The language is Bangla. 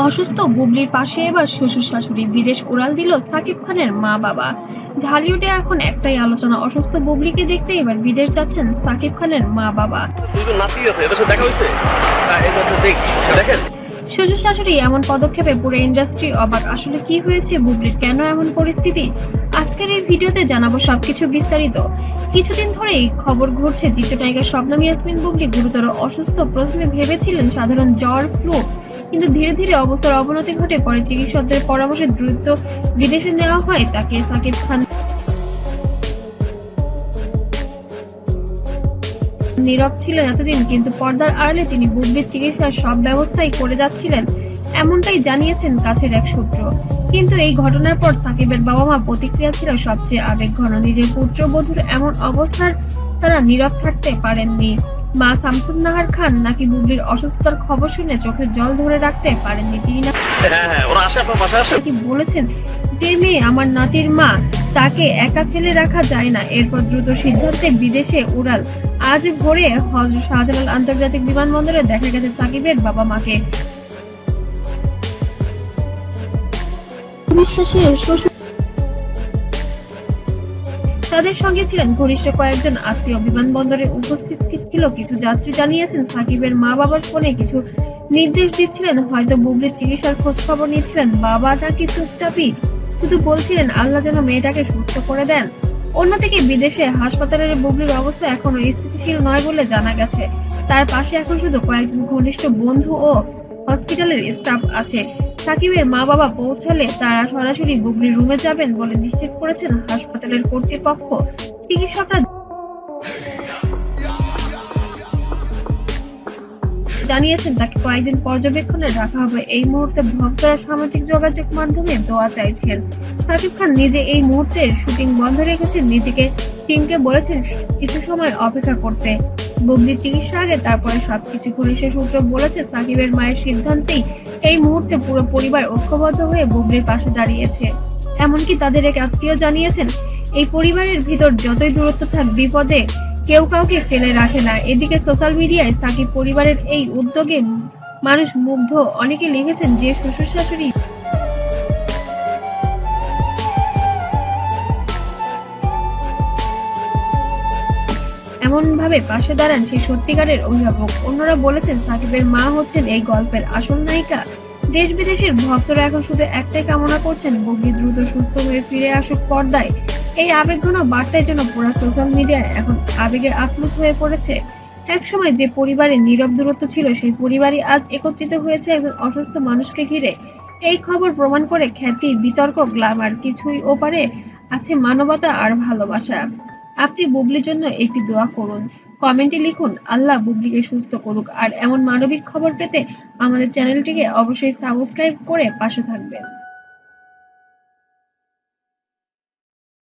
অসুস্থ বুবলির পাশে এবার শ্বশুর শাশুড়ি বিদেশ উড়াল দিল সাকিব খানের মা বাবা। ঢালিউডে এখন একটাই আলোচনা অসুস্থ বুবলিকে দেখতে এবার বিদেশ যাচ্ছেন সাকিব খানের মা বাবা। শ্বশুর শাশুড়ি এমন পদক্ষেপে পুরো ইন্ডাস্ট্রি অবাক। আসলে কি হয়েছে বুবলির কেন এমন পরিস্থিতি? আজকের এই ভিডিওতে জানাব সবকিছু বিস্তারিত। কিছুদিন ধরেই খবর ঘুরছে চিত্রনায়িকা শবনম ইয়াসমিন বুবলি গুরুতর অসুস্থ। প্রথমে ভেবেছিলেন সাধারণ জ্বর ফ্লু কিন্তু ধীরে ধীরে অবস্থার অবনতি ঘটে পরে চিকিৎসকদের পরামর্শে দ্রুত বিদেশে নেওয়া হয় তাকে সাকিব খান নীরব ছিলেন এতদিন, কিন্তু পর্দার আড়ালে তিনি বুদ্ধির চিকিৎসার সব ব্যবস্থাই করে যাচ্ছিলেন, এমনটাই জানিয়েছেন কাছের এক সূত্র। কিন্তু এই ঘটনার পর সাকিবের বাবা মা প্রতিক্রিয়া ছিল সবচেয়ে আবেগঘন নিজের পুত্রবধূর এমন অবস্থার তারা নীরব থাকতে পারেননি। মা শামসুন নাহার খান নাকি বুবলির অসুস্থতার খবর শুনে চোখের জল ধরে রাখতে পারেননি তিনি হ্যাঁ হ্যাঁ নাকি বলেছেন? যে মেয়ে আমার নাতির মা তাকে একা ফেলে রাখা যায় না। এরপর দ্রুত সিদ্ধান্তে বিদেশে উড়াল। আজ ভোরে হজরত শাহজালাল আন্তর্জাতিক বিমানবন্দরে দেখা গেছে সাকিবের বাবা মাকে। বিশ্বাসের শ্বশুর তাদের সঙ্গে ছিলেন ঘনিষ্ঠ কয়েকজন আত্মীয়। বিমানবন্দরে উপস্থিত ছিল কিছু যাত্রী জানিয়েছেন, সাকিবের মা বাবার ফোনে কিছু নির্দেশ দিচ্ছিলেন। হয়তো বুবলির চিকিৎসার খোঁজ খবর নিচ্ছিলেন। বাবা নাকি চুপচাপই শুধু বলছিলেন, আল্লাহ যেন মেয়েটাকে সুস্থ করে দেন। অন্যদিকে বিদেশে হাসপাতালের বুবলির অবস্থা এখনও স্থিতিশীল নয় বলে জানা গেছে। তার পাশে এখন শুধু কয়েকজন ঘনিষ্ঠ বন্ধু ও হসপিটালের স্টাফ আছে। সাকিবের মা বাবা পৌঁছালে তারা সরাসরি বুবলির রুমে যাবেন বলে নিশ্চিত করেছেন হাসপাতালের কর্তৃপক্ষ। চিকিৎসকরা জানিয়েছেন, তাকে কয়েকদিন পর্যবেক্ষণে রাখা হবে। এই মুহূর্তে ভক্তরা সামাজিক যোগাযোগ মাধ্যমে দোয়া চাইছেন। সাকিব খান নিজে এই মুহূর্তের শুটিং বন্ধ রেখেছেন। নিজেকে টিমকে বলেছেন, কিছু সময় অপেক্ষা করতে। বুবলির চিকিৎসা আগে, তারপরে সবকিছু ঘনিষ্ঠ সূত্র বলেছে সাকিবের মায়ের সিদ্ধান্তেই এই মুহূর্তে পুরো পরিবার ঐক্যবদ্ধ হয়ে বুবলির পাশে দাঁড়িয়েছে। এমনকি তাদের এক আত্মীয় জানিয়েছেন, এই পরিবারের ভিতর যতই দূরত্ব থাক, বিপদে কেউ কাউকে ফেলে রাখে না। এদিকে সোশ্যাল মিডিয়ায় সাকিব পরিবারের এই উদ্যোগে মানুষ মুগ্ধ। অনেকে লিখেছেন, যে শ্বশুর শাশুড়ি এমন ভাবে পাশে দাঁড়ান সেই সত্যিকারের অভিভাবক। অন্যরা বলেছেন, সাকিবের মা হচ্ছেন এই গল্পের আসল নায়িকা। দেশ বিদেশের ভক্তরা এখন শুধু একটাই কামনা করছেন বুবলি দ্রুত সুস্থ হয়ে ফিরে আসুক পর্দায়। এই আবেগঘন বার্তায় জন্য পুরো সোশ্যাল মিডিয়ায় এখন আবেগে আপ্লুত হয়ে পড়েছে। একসময় যে পরিবারে নীরব দূরত্ব ছিল, সেই পরিবারই আজ একত্রিত হয়েছে একজন অসুস্থ মানুষকে ঘিরে। এই খবর প্রমাণ করে খ্যাতি, বিতর্ক গ্ল্যামার কিছুই ওপারে আছে মানবতা আর ভালোবাসা। আপনি বুবলির জন্য একটি দোয়া করুন। কমেন্টে লিখুন, আল্লাহ বুবলিকে সুস্থ করুক। আর এমন মানবিক খবর পেতে আমাদের চ্যানেলটিকে অবশ্যই সাবস্ক্রাইব করে পাশে থাকবেন।